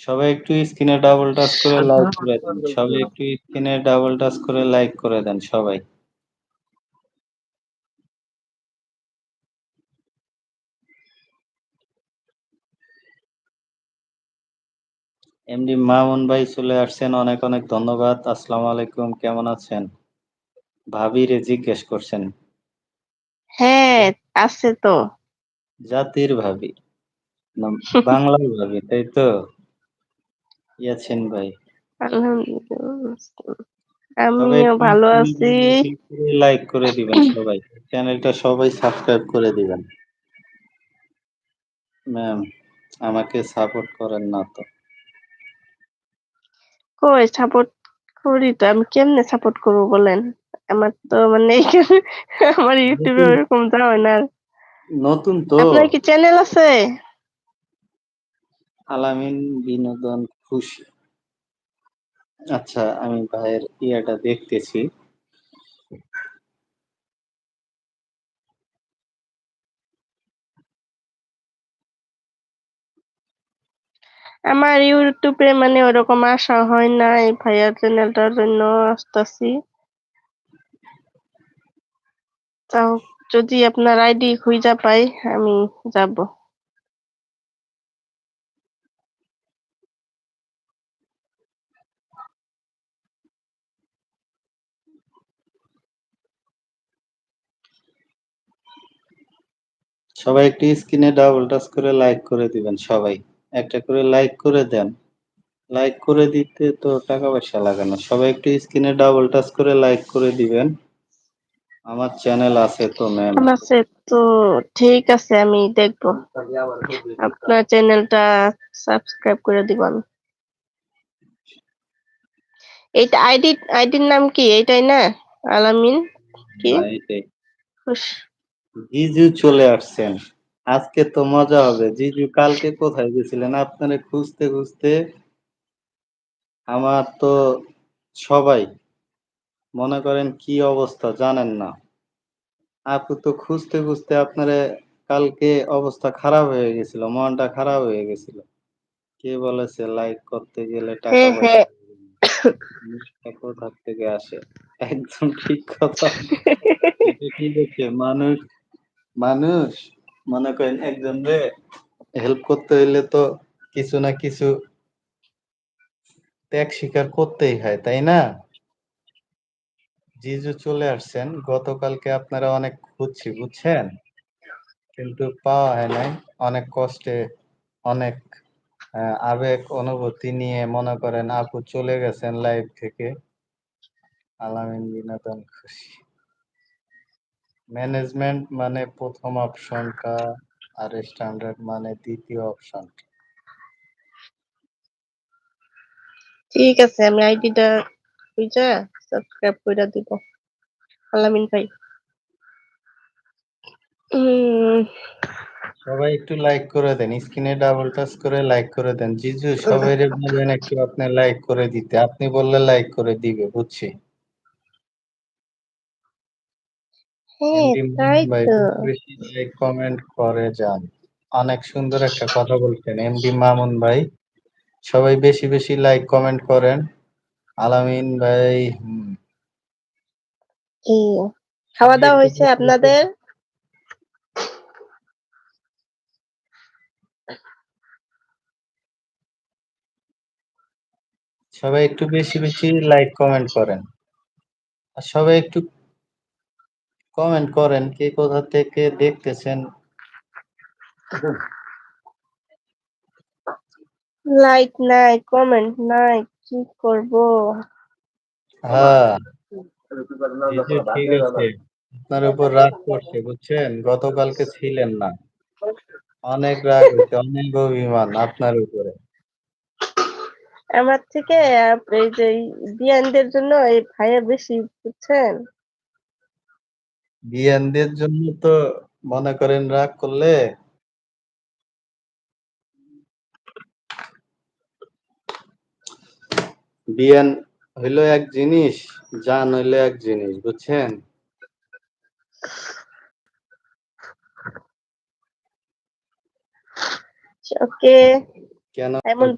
সবাই একটু স্ক্রিনে ডাবল টাচ করে লাইক করে দেন। সবাই একটু স্ক্রিনে ডাবল টাচ করে লাইক করে দেন সবাই। এমডি মামুন ভাই চলে আসছেন অনেক অনেক ধন্যবাদ। আসসালামু আলাইকুম কেমন আছেন? ভাবি রে জিজ্ঞেস করছেন। হ্যাঁ, আছে তো। জাতির ভাবি। বাংলার ভাবি, তাই তো? ইয়াছিন ভাই। আলহামদুলিল্লাহ। আমিও ভালো আছি। লাইক করে দিবেন সবাই। চ্যানেলটা সবাই সাবস্ক্রাইব করে দিবেন। ম্যাম, আমাকে সাপোর্ট করেন না তো। কই সাপোর্ট করি তো। আমি কেমনে সাপোর্ট করব বলেন? আমার তো মানে আমার ইউটিউবে ওরকম যাওয়া হয় না। নতুন তো। আপনার কি চ্যানেল আছে? আলামিন বিনোদন খুশি। আচ্ছা, আমি ভাইয়ের ইয়াটা দেখতেছি। আমার ইউটিউবে মানে ওরকম আসা হয় নাই। ভাইয়ার চ্যানেলটার জন্য আসতেছি তাও যদি আপনার আইডি খুঁজা পাই আমি যাব। সবাই একটু স্ক্রিনে ডাবল টাচ করে লাইক করে দিবেন সবাই। একটা করে লাইক করে দেন। লাইক করে দিতে তো টাকা পয়সা লাগে না। সবাই একটু স্ক্রিনে ডাবল টাচ করে লাইক করে দিবেন। আমার চ্যানেল আছে তো ম্যাম। আমার আছে তো ঠিক আছে আমি দেখব। আপনার চ্যানেলটা সাবস্ক্রাইব করে দিব আমি। এইটা আইডি আইডির নাম কি? এইটাই না? আলামিন কি? খুশ। জিজু চলে আসছেন। আজকে তো মজা হবে। জিজু কালকে কোথায় গেছিলেন? আপনারে খুঁজতে, খুঁজতে আমার তো সবাই মনে করেন কি অবস্থা জানেন না। আপু তো খুঁজতে, খুঁজতে আপনারে কালকে অবস্থা খারাপ হয়ে গেছিল। মনটা খারাপ হয়ে গেছিল। কে বলেছে লাইক করতে গেলে টাকা হ্যাঁ, হ্যাঁ। কোথা থেকে আসে? একদম ঠিক কথা। ঠিক আছে। মানুষ, মানুষ মনে করেন একজন রে হেল্প করতে হইলে তো কিছু না কিছু ত্যাগ স্বীকার করতেই হয়, তাই না? জিজু চলে আসছেন। গতকালকে আপনারা অনেক খুঁজছি, বুঝছেন? কিন্তু পাওয়া হয় নাই। অনেক কষ্টে অনেক আবেগ অনুভূতি নিয়ে মনে করেন আপু চলে গেছেন লাইভ থেকে। আলামিন বিনোদন খুশি। ম্যানেজমেন্ট মানে ১ম অপশনটা আর স্ট্যান্ডার্ড মানে দ্বিতীয় অপশনটা। ঠিক আছে আমি আইডিটা খুঁজা সাবস্ক্রাইব কইরা দিব। আলামিন ভাই। সবাই একটু লাইক করে দেন। স্ক্রিনে ডাবল টাচ করে লাইক করে দেন। জিজু সবাইরে বলেন একটু আপনি লাইক করে দিতে। আপনি বললে লাইক করে দিবে, বুঝছি। হ্যাঁ, তাই তো। বেশি, বেশি কমেন্ট করে যান। অনেক সুন্দর একটা কথা বলছেন এমডি মামুন ভাই। সবাই বেশি, বেশি লাইক কমেন্ট করেন। আলামিন ভাই হইছে বেশি, বেশি আপনাদের? সবাই একটু বেশি, বেশি লাইক কমেন্ট করেন। আর সবাই একটু কমেন্ট করেন কে কোথা থেকে দেখতেছেন। লাইক নাই, কমেন্ট নাই। কি করব? হ্যাঁ। ঠিক আছে। আপনার উপর রাগ করছে, বুঝছেন? গতকালকে ছিলেন না। অনেক রাগ হইছে, অনেক অভিমান আপনার উপরে। আমার থেকে এই যে বিয়ানদের জন্য এই ভাইয়া বেশি বুঝছেন? বিয়ানদের জন্য তো মনে করেন রাগ করলে বিয়ান হইল এক জিনিস, জান হইল এক জিনিস, বুঝছেন? ওকে। কেন এমন